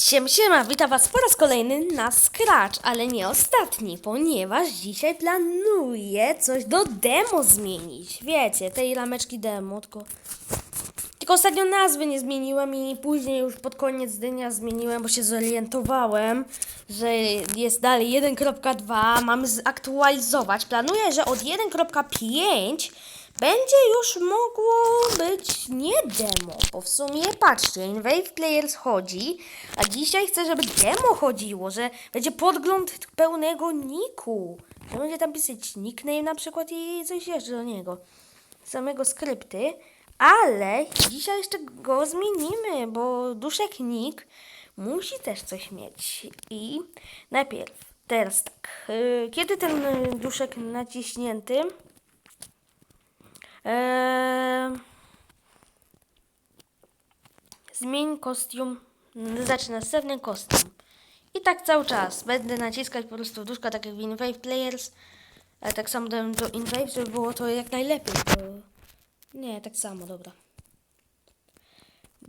Siem, siema, witam was po raz kolejny na Scratch, ale nie ostatni, ponieważ dzisiaj planuję coś do demo zmienić. Wiecie, tej rameczki demo, tylko... Tylko ostatnio nazwy nie zmieniłem i później już pod koniec dnia zmieniłem, bo się zorientowałem, że jest dalej 1.2, mamy zaktualizować. Planuję, że od 1.5 będzie już mogło być nie demo, bo w sumie patrzcie, Invade Players chodzi, a dzisiaj chcę, żeby demo chodziło, że będzie podgląd pełnego niku. Że będzie tam pisać nickname na przykład i coś jeszcze do niego. Samego skrypty, ale dzisiaj jeszcze go zmienimy, bo duszek nick musi też coś mieć. I najpierw, teraz tak, yy, kiedy ten yy, duszek naciśnięty, Eee, zmień kostium, zacznę następny kostium. I tak cały czas. Będę naciskać po prostu duszka, tak jak w Invade Players. Ale tak samo dałem do Invade, żeby było to jak najlepiej. Nie, tak samo, dobra.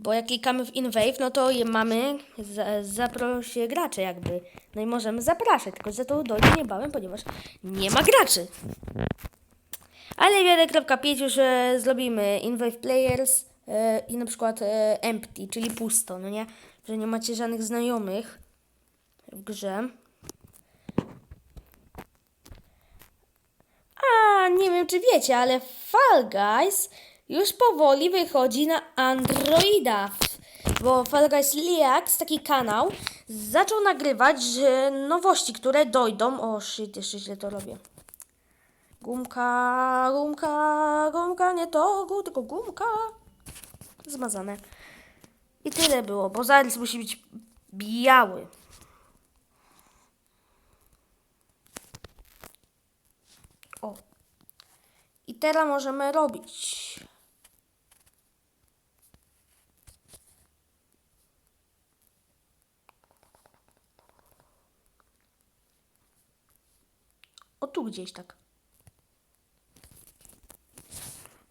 Bo jak klikamy w Invade, no to je mamy, za, gracze jakby. No i możemy zapraszać, tylko że to dojdzie niebawem, ponieważ nie ma graczy. Ale 1.5 już e, zrobimy Invade Players e, i na przykład e, Empty, czyli pusto, no nie? Że nie macie żadnych znajomych w grze. A, nie wiem czy wiecie, ale Fall Guys już powoli wychodzi na Androida. Bo Fall Guys Liax, taki kanał, zaczął nagrywać że nowości, które dojdą. O, shit, jeszcze źle to robię. Gumka, gumka, gumka, nie to, gu, tylko gumka. Zmazane. I tyle było, bo zarys musi być biały. O. I teraz możemy robić. O tu gdzieś tak.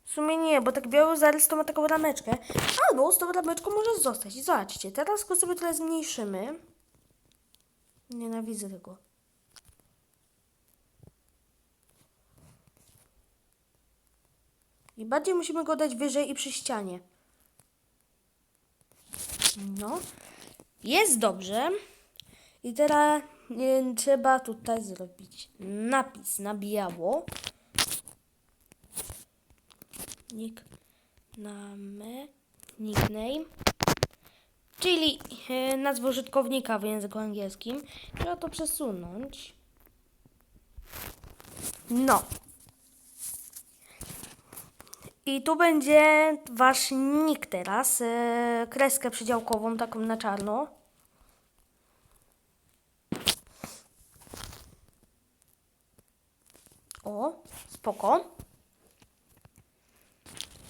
W sumie nie, bo tak biały zarys to ma taką rameczkę. Albo z tą rameczką może zostać. I zobaczcie, teraz go sobie trochę zmniejszymy. Nienawidzę tego. I bardziej musimy go dać wyżej i przy ścianie. No. Jest dobrze. I teraz nie, trzeba tutaj zrobić napis na biało. Nickname, nickname, czyli e, nazwę użytkownika w języku angielskim. Trzeba to przesunąć. No. I tu będzie wasz nick teraz. E, kreskę przydziałkową, taką na czarno. O, spoko.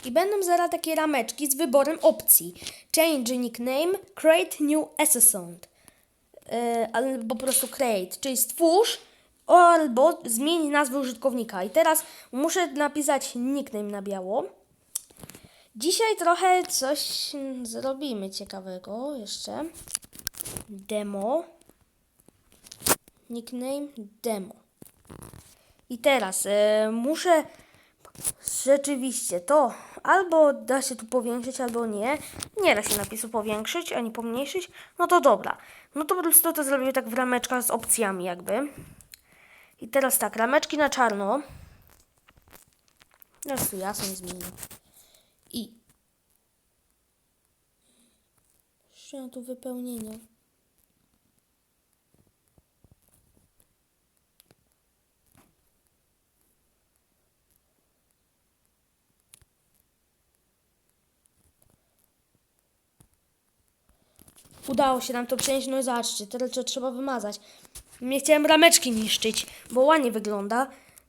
I będą zaraz takie rameczki z wyborem opcji. Change nickname, create new assistant. Yy, albo po prostu create, czyli stwórz albo zmień nazwę użytkownika. I teraz muszę napisać nickname na biało. Dzisiaj trochę coś zrobimy ciekawego jeszcze. Demo. Nickname demo. I teraz yy, muszę Rzeczywiście, to albo da się tu powiększyć, albo nie. Nie da się napisu powiększyć, ani pomniejszyć. No to dobra. No to po prostu to zrobię tak w rameczkach z opcjami jakby. I teraz tak, rameczki na czarno. Teraz tu jasno zmienię. I... Jeszcze tu wypełnienie. Udało się nam to przenieść, no i zobaczcie, teraz to trzeba wymazać. Nie chciałem rameczki niszczyć, bo ładnie wygląda.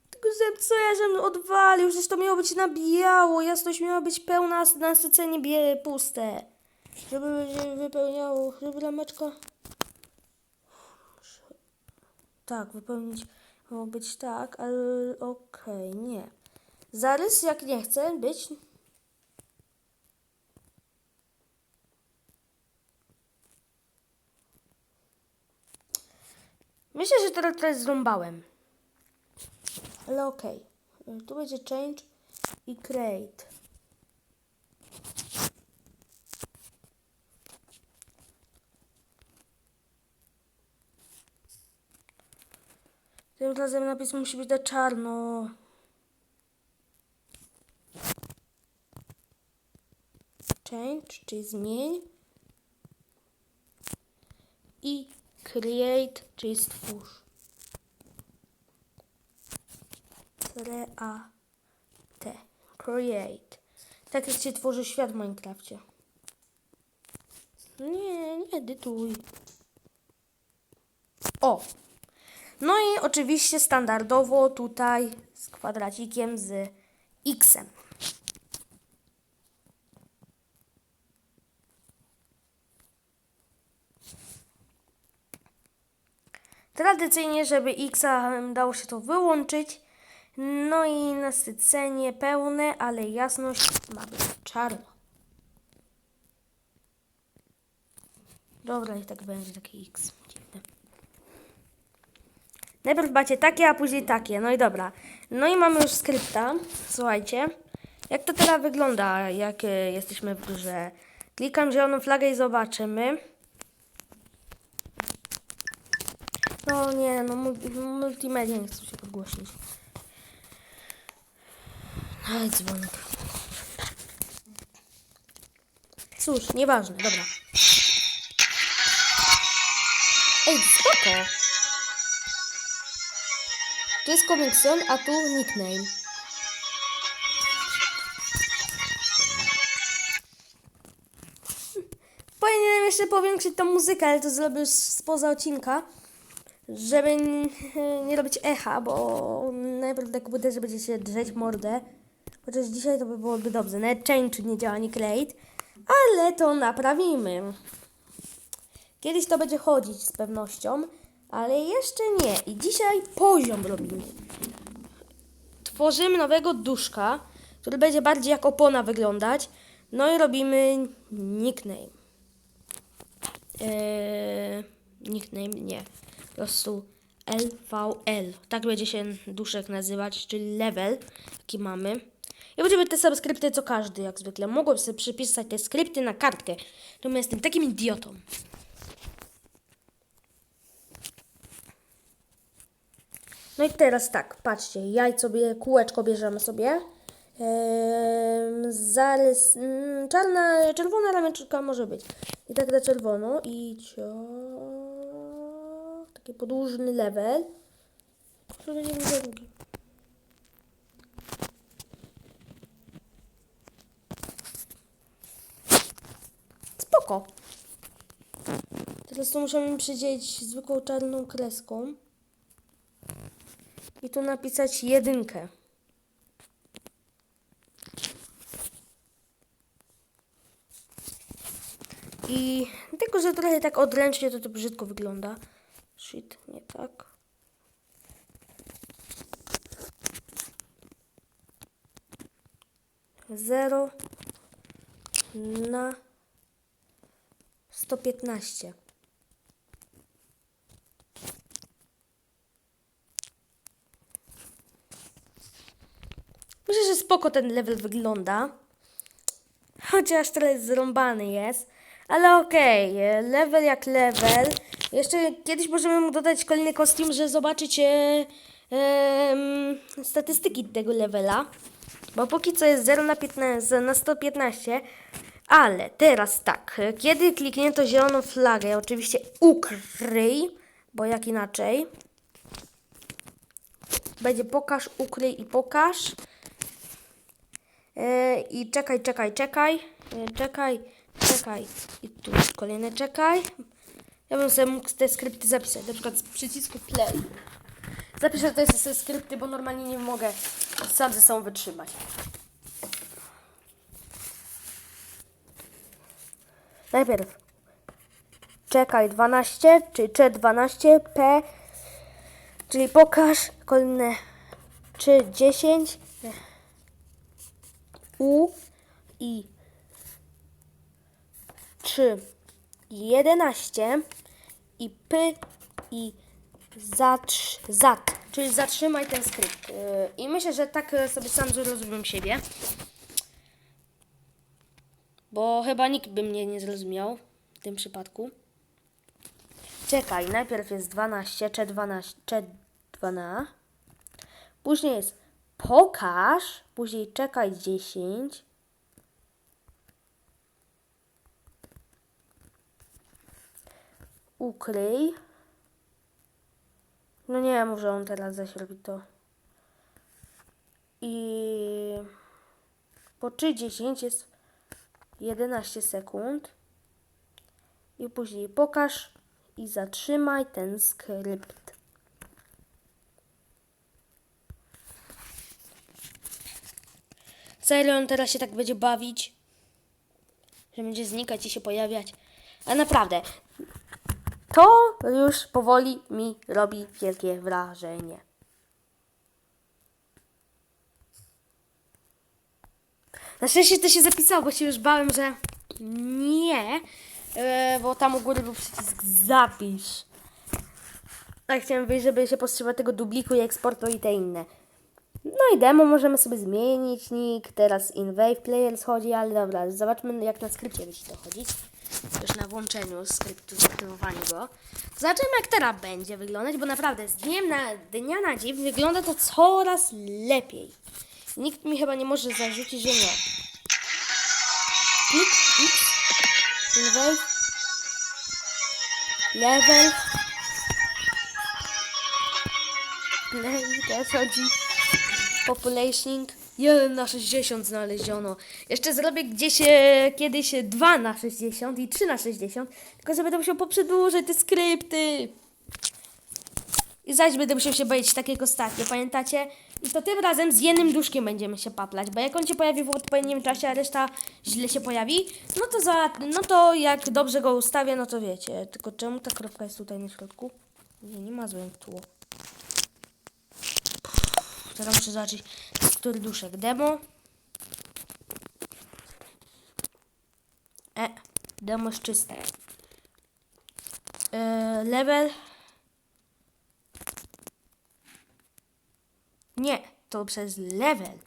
Tylko że co ja żem odwalił, przecież to miało być na biało, jasność miała być pełna, nasycenie bie puste. Żeby się wypełniało, żeby rameczka... Tak, wypełnić miało być tak, ale okej, okay, nie. Zarys jak nie chce być, Myślę, że teraz trochę zrąbałem. Ale okej. Y, Tu będzie change i create. Tym razem napis musi być na czarno. Change, czyli zmień. I create, czyli stwórz. Create. Create. Tak jak się tworzy świat w Minecrafcie. Nie, nie edytuj. O! No i oczywiście standardowo tutaj z kwadracikiem z x-em. Tradycyjnie, żeby x dało się to wyłączyć. No i nasycenie pełne, ale jasność ma być czarno. Dobra, i tak będzie taki x. Dziwne. Najpierw macie takie, a później takie. No i dobra. No i mamy już skrypta. Słuchajcie. Jak to teraz wygląda, jak e, jesteśmy w grze? Klikam zieloną flagę i zobaczymy. No nie, no mul- multimedia nie chcę się podgłośnić. Ale dzwonek. Cóż, nieważne, dobra. Ej, spoko. Tu jest Comic Zone, a tu nickname. Powinienem jeszcze powiększyć tą muzykę, ale to zrobię już spoza odcinka, żeby nie robić echa, bo najpierw na komputerze będzie się drzeć mordę. Chociaż dzisiaj to by byłoby dobrze. Nawet change nie działa, nie create, ale to naprawimy. Kiedyś to będzie chodzić z pewnością, ale jeszcze nie. I dzisiaj poziom robimy. Tworzymy nowego duszka, który będzie bardziej jak opona wyglądać. No i robimy nickname. Eee, nickname nie. Prostu LVL. Tak będzie się duszek nazywać, czyli level, jaki mamy. I będziemy te same skrypty co każdy, jak zwykle. Mogłem sobie przypisać te skrypty na kartkę. To jestem takim idiotą. No i teraz tak, patrzcie, jaj sobie, kółeczko bierzemy sobie. Ehm, zarys, mm, czarna, czerwona rameczka może być. I tak na czerwono i cio... Taki podłużny level. Który nie będzie długi. Spoko. Teraz to musimy przydzielić zwykłą czarną kreską. I tu napisać jedynkę. I tylko, że trochę tak odręcznie to to brzydko wygląda. Shit, nie tak. Zero na 115. Myślę, że spoko ten level wygląda. Chociaż trochę zrąbany jest. Ale okej, e, level jak level. Jeszcze kiedyś możemy mu dodać kolejny kostium, żeby zobaczyć e, em, statystyki tego levela. Bo póki co jest 0 na, 15, na 115. Ale teraz tak, kiedy kliknięto zieloną flagę, oczywiście ukryj, bo jak inaczej. Będzie pokaż, ukryj i pokaż. E, I czekaj, czekaj, czekaj. E, Czekaj, czekaj. I tu kolejne czekaj. Ja bym sobie mógł te skrypty zapisać, na przykład z przycisku play. Zapiszę te te skrypty, bo normalnie nie mogę sam ze sobą wytrzymać. Najpierw czekaj 12, czyli cze 12, p, czyli pokaż, kolejne czy 10, u i 3 11 i p i Zatrz, zat, czyli zatrzymaj ten skrypt. Yy, I myślę, że tak e, sobie sam zrozumiem siebie. Bo chyba nikt by mnie nie zrozumiał w tym przypadku. Czekaj, najpierw jest 12, cze 12, cze 12. Później jest pokaż, później czekaj 10. Ukryj. No nie, może on teraz zaś robi to. I po 3.10 jest 11 sekund. I później pokaż i zatrzymaj ten skrypt. Serio on teraz się tak będzie bawić? Że będzie znikać i się pojawiać? A naprawdę, to już powoli mi robi wielkie wrażenie. Na szczęście to się zapisało, bo się już bałem, że nie, e, bo tam u góry był przycisk zapisz. A chciałem wyjść, żeby się powstrzymać tego dubliku i eksportu i te inne. No i demo możemy sobie zmienić nick, teraz in Wave Players chodzi, ale dobra, zobaczmy jak na skrypcie będzie to chodzić. Już na włączeniu skryptu, zaktywowaniu go. Zobaczymy jak teraz będzie wyglądać, bo naprawdę z dniem na, dnia na dzień wygląda to coraz lepiej. Nikt mi chyba nie może zarzucić, że nie. Klik X, Wave, level, play, teraz chodzi. Populating 1 na 60 znaleziono. Jeszcze zrobię gdzieś kiedyś 2 na 60 i 3 na 60. Tylko że będę musiał poprzedłużyć te skrypty. I zaś będę musiał się bawić takiego ostatnie, pamiętacie? I to tym razem z jednym duszkiem będziemy się paplać, bo jak on się pojawi w odpowiednim czasie, a reszta źle się pojawi, no to za, no to jak dobrze go ustawię, no to wiecie. Tylko czemu ta kropka jest tutaj na środku? Nie, nie ma złym tło. Teraz muszę zobaczyć, który duszek. Demo. E, demo jest czyste. E, level. Nie, to przez level.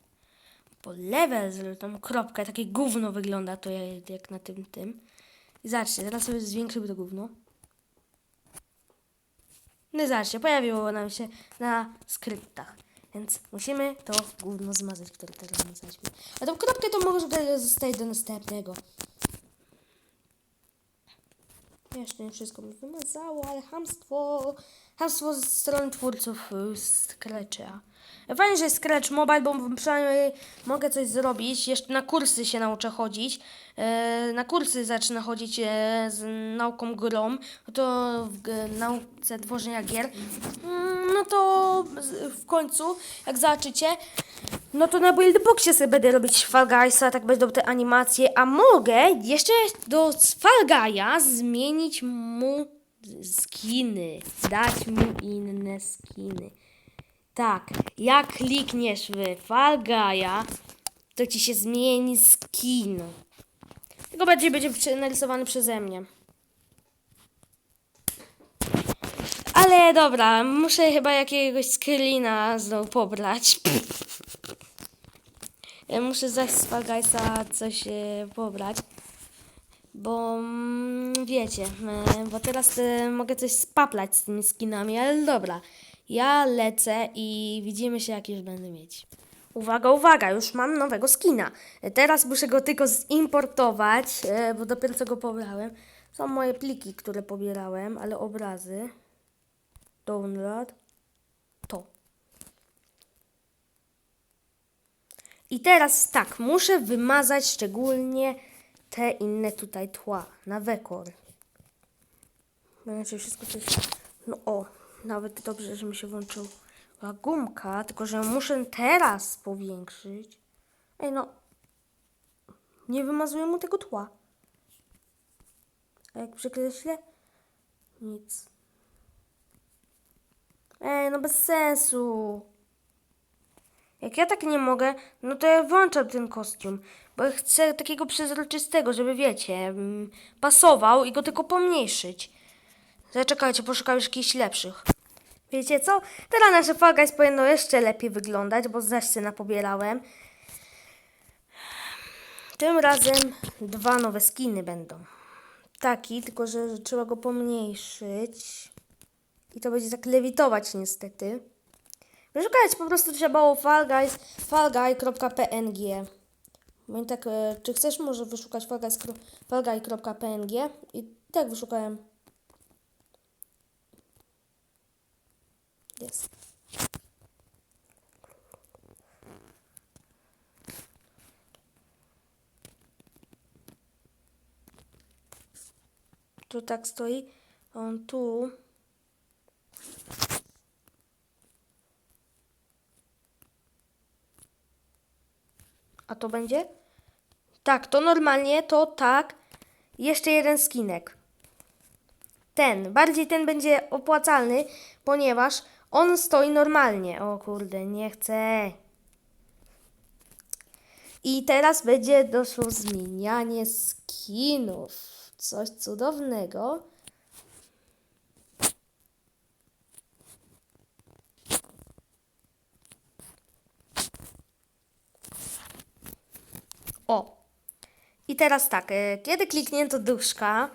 Bo level, z tą kropkę, takie gówno wygląda to jak, na tym tym. I zobaczcie, teraz sobie zwiększymy to gówno. No zobaczcie, pojawiło nam się na skryptach. Więc musimy to gówno zmazać, które teraz zmazaliśmy. A tą kropkę to może zostaje do następnego. Jeszcze nie wszystko mi wymazało, ale hamstwo. Hamstwo ze strony twórców y, Scratcha. Fajnie, że jest Scratch Mobile, bo przynajmniej mogę coś zrobić. Jeszcze na kursy się nauczę chodzić. E, na kursy zacznę chodzić e, z nauką grą. To w nauce tworzenia gier. No to w końcu, jak zobaczycie, no to na Buildboxie sobie będę robić Fall Guysa, tak będą te animacje, a mogę jeszcze do Fall Guy'a zmienić mu skiny, dać mu inne skiny. Tak, jak klikniesz w Fall Guy'a, to ci się zmieni skin. Tylko bardziej będzie narysowany przeze mnie. Ale dobra, muszę chyba jakiegoś screena znowu pobrać. Ja muszę zaś z Fall Guysa coś e, pobrać. Bo mm, wiecie, e, bo teraz e, mogę coś spaplać z tymi skinami, ale dobra. Ja lecę i widzimy się, jak już będę mieć. Uwaga, uwaga, już mam nowego skina. E, Teraz muszę go tylko zimportować, e, bo dopiero co go pobrałem. Są moje pliki, które pobierałem, ale obrazy. Download. To. I teraz tak, muszę wymazać szczególnie te inne tutaj tła na wekor. Znaczy wszystko to jest... No o, nawet dobrze, że mi się włączyła gumka, tylko że muszę teraz powiększyć. Ej no, nie wymazuję mu tego tła. A jak przekreślę? Nic. Ej, no bez sensu. Jak ja tak nie mogę, no to ja włączam ten kostium. Bo chcę takiego przezroczystego, żeby wiecie, mm, pasował i go tylko pomniejszyć. Zaczekajcie, poszukam już jakichś lepszych. Wiecie co? Teraz nasze Fall powinno jeszcze lepiej wyglądać, bo zaś się napobierałem. Tym razem dwa nowe skiny będą. Taki, tylko że trzeba go pomniejszyć. I to będzie tak lewitować niestety. Wyszukać po prostu trzeba było Fall Guys, fallguy.png. No i tak, e, czy chcesz może wyszukać fallguy.png? I tak wyszukałem. Jest. Tu tak stoi. On tu. To będzie? Tak, to normalnie, to tak. Jeszcze jeden skinek. Ten, bardziej ten będzie opłacalny, ponieważ on stoi normalnie. O kurde, nie chcę. I teraz będzie doszło zmienianie skinów. Coś cudownego. O. I teraz tak, e, kiedy kliknięto duszka,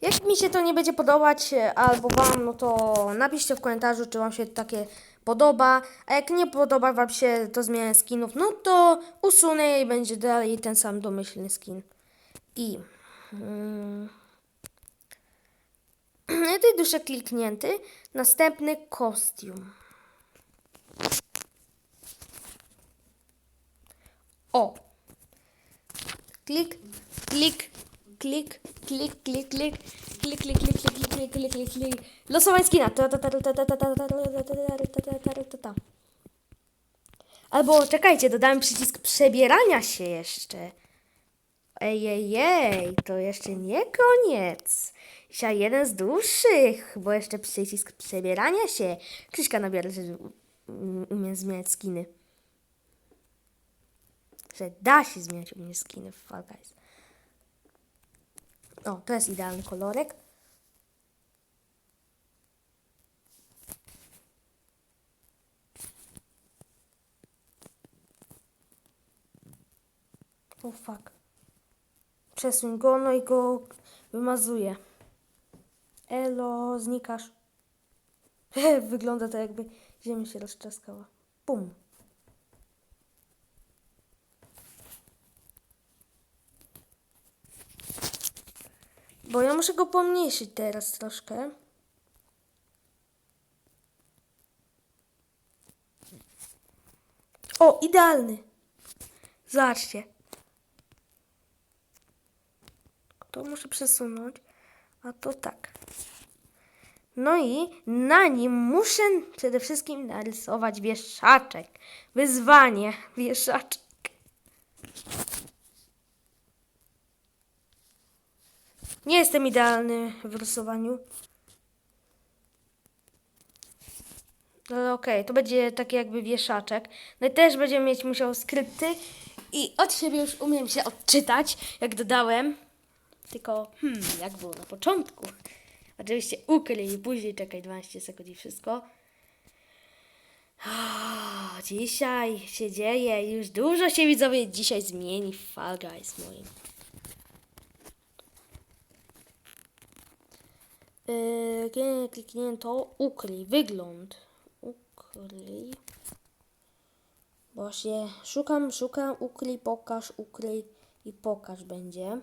jak mi się to nie będzie podobać, e, albo wam, no to napiszcie w komentarzu, czy wam się takie podoba, a jak nie podoba wam się to zmiana skinów, no to usunę i będzie dalej ten sam domyślny skin. I... Mm, tej dusze kliknięty, następny kostium. O. Klik, klik, klik, klik, klik, klik, klik, klik, klik, klik, klik, klik, klik, klik. Losowanie skina. Albo czekajcie, dodałem przycisk przebierania się jeszcze. Ej, ej, ej, to jeszcze nie koniec. Dzisiaj jeden z dłuższych, bo jeszcze przycisk przebierania się. Krzyśka nabiera, że um- umiem zmieniać skiny że da się zmieniać u mnie skiny w Fall Guys. O, to jest idealny kolorek. O oh, fuck. Przesuń go, no i go wymazuję. Elo, znikasz. Wygląda to jakby ziemia się rozczaskała. Bum. Bo ja muszę go pomniejszyć teraz troszkę. O, idealny. Zobaczcie. To muszę przesunąć, a to tak. No i na nim muszę przede wszystkim narysować wieszaczek. Wyzwanie, wieszaczek. Nie jestem idealny w rysowaniu. Ale okej, to będzie taki jakby wieszaczek. No i też będziemy mieć musiał skrypty. I od siebie już umiem się odczytać, jak dodałem. Tylko, hmm, jak było na początku. Oczywiście ukryj i później czekaj 12 sekund i wszystko. O, dzisiaj się dzieje, już dużo się widzowie dzisiaj zmieni w Fall Guys moim. Kiedy kliknięto ukryj wygląd. Ukryj. Właśnie szukam, szukam, ukryj, pokaż, ukryj i pokaż będzie.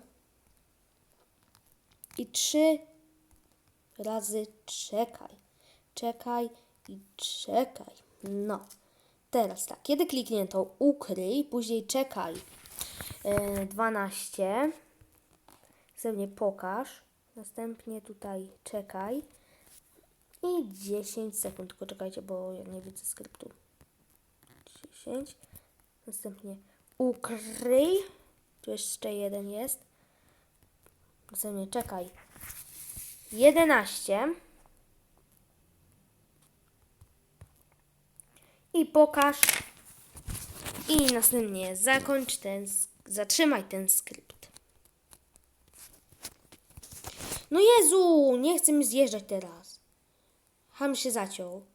I trzy razy czekaj. Czekaj i czekaj. No. Teraz tak, kiedy kliknięto ukryj, później czekaj. Yy, 12. Następnie pokaż. Następnie tutaj czekaj. I 10 sekund. Tylko czekajcie, bo ja nie widzę skryptu. 10. Następnie ukryj. Tu jeszcze jeden jest. Następnie czekaj. 11. I pokaż. I następnie zakończ ten, zatrzymaj ten skrypt. No Jezu, nie chcę mi zjeżdżać teraz. Ham się zaciął.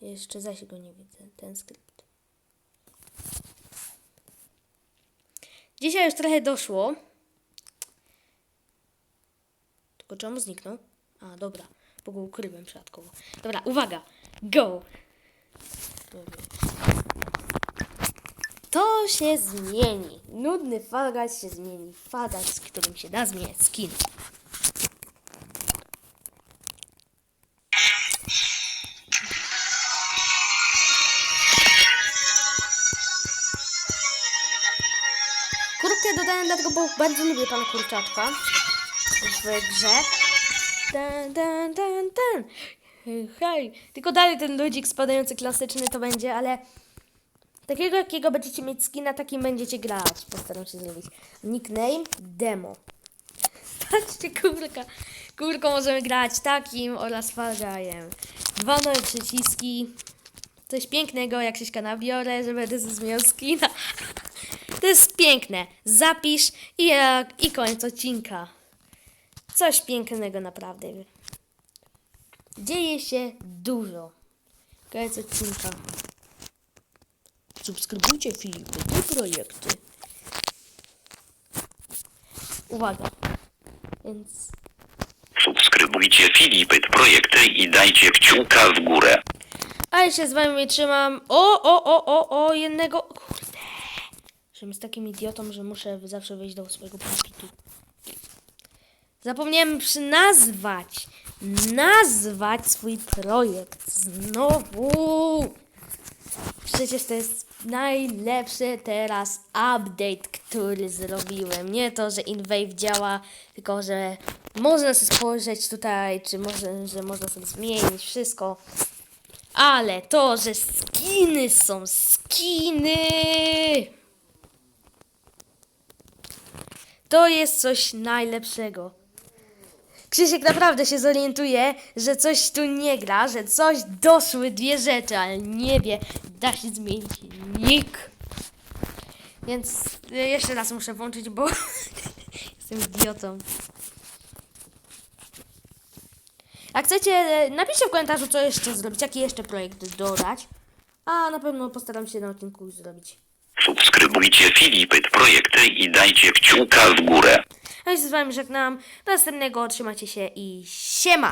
Jeszcze zaś go nie widzę, ten skrypt. Dzisiaj już trochę doszło. Tylko czemu zniknął? A, dobra, bo go ukryłem przypadkowo. Dobra, uwaga, go! To się zmieni. Nudny Fall się zmieni. Fall z którym się da zmieniać skin. Kurkę dodałem dlatego, bo bardzo lubię pan kurczaczka w grze. Ten, ten, ten, ten. Hej, tylko dalej ten ludzik spadający klasyczny to będzie, ale takiego jakiego będziecie mieć skina, takim będziecie grać. Postaram się zrobić. Nickname demo. Patrzcie, kurka. Kurką możemy grać takim oraz Fargajem. Dwa nowe przyciski. Coś pięknego, jak się nabiorę, że będę zmieniał skina. To jest piękne. Zapisz i, jak- i koniec odcinka. Coś pięknego naprawdę. Dzieje się dużo. Koniec odcinka. Subskrybujcie filmy, te projekty. Uwaga. Więc Subskrybujcie Filipyt Projekty i dajcie kciuka w górę. A ja się z wami trzymam. O, o, o, o, o, jednego. Kurde. Że jest takim idiotą, że muszę zawsze wejść do swojego pulpitu. Zapomniałem przy nazwać. Nazwać swój projekt. Znowu. Przecież to jest najlepszy teraz update, który zrobiłem. Nie to, że InWave działa, tylko że można sobie spojrzeć tutaj, czy może, że można sobie zmienić wszystko. Ale to, że skiny są skiny! To jest coś najlepszego. Krzysiek naprawdę się zorientuje, że coś tu nie gra, że coś doszły dwie rzeczy, ale nie wie, da się zmienić nick. Więc y, jeszcze raz muszę włączyć, bo jestem idiotą. Jak chcecie, e, napiszcie w komentarzu, co jeszcze zrobić, jaki jeszcze projekt dodać. A na pewno postaram się na odcinku zrobić. Subskrybujcie Filipyt Projekty i dajcie kciuka w górę. A ja się z wami żegnam. Do następnego, trzymajcie się i siema!